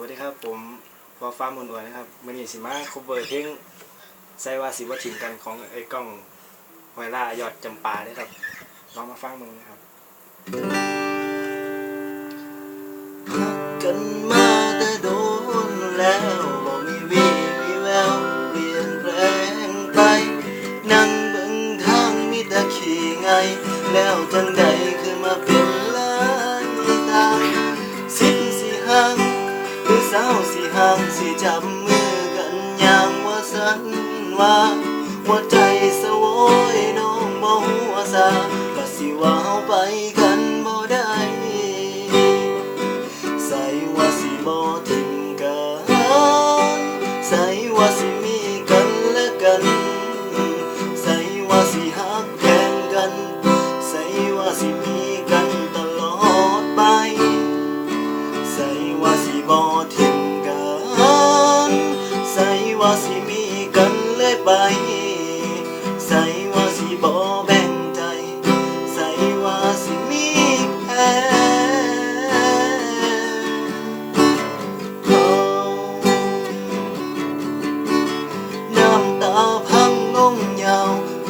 วัสดีครับผมฟอฟ้ามนอวยนะครับมื่อนี้สิมาคบเบอร์เพลงใส่ว่าสิว่าถิ่มกันของไอ้กล้องหอยล่ายอดจำปาเลยครับลองมาฟังมึงนะครับรักกันมาแต่โดนแล้วบ่มีวีมีแววเปลี่ยนแปลงไป นั่งเบิ่งทางมีแต่ขี้ไง แล้วจังใดคือมาเป็น ห่างสิจับมือกันอย่างว่าสันว่าหัวใจสโวยน้องบ่หัวซาก็สิว่าเฮาไปกันบ่ได้ใส่ว่าสิบ่ทิ้งกันใส่ว่าสิ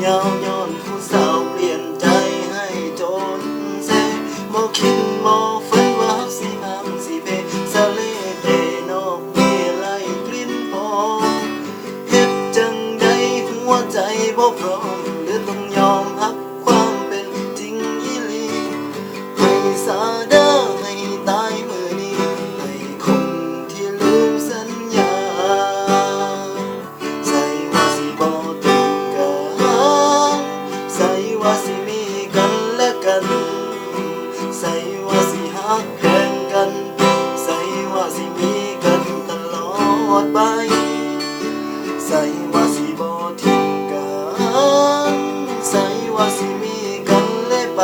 ยาวย้อนผู้สาวเปลี่ยนใจให้จนเซบ่คิดบ่ฝันว่าสิหางสีเพสะเลเดนอกมีไหลกลิ่นหอมเฮ็ดจังใดหัวใจบ่พร้อมหรือต้องยอมรับความ ใส่ว่าสิหักแข่งกัน ใส่ว่าสิมีกันตลอดไป ใส่ว่าสิบ่ทิ้งกัน ใส่ว่าสิมีกันเลยไป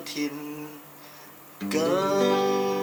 听歌。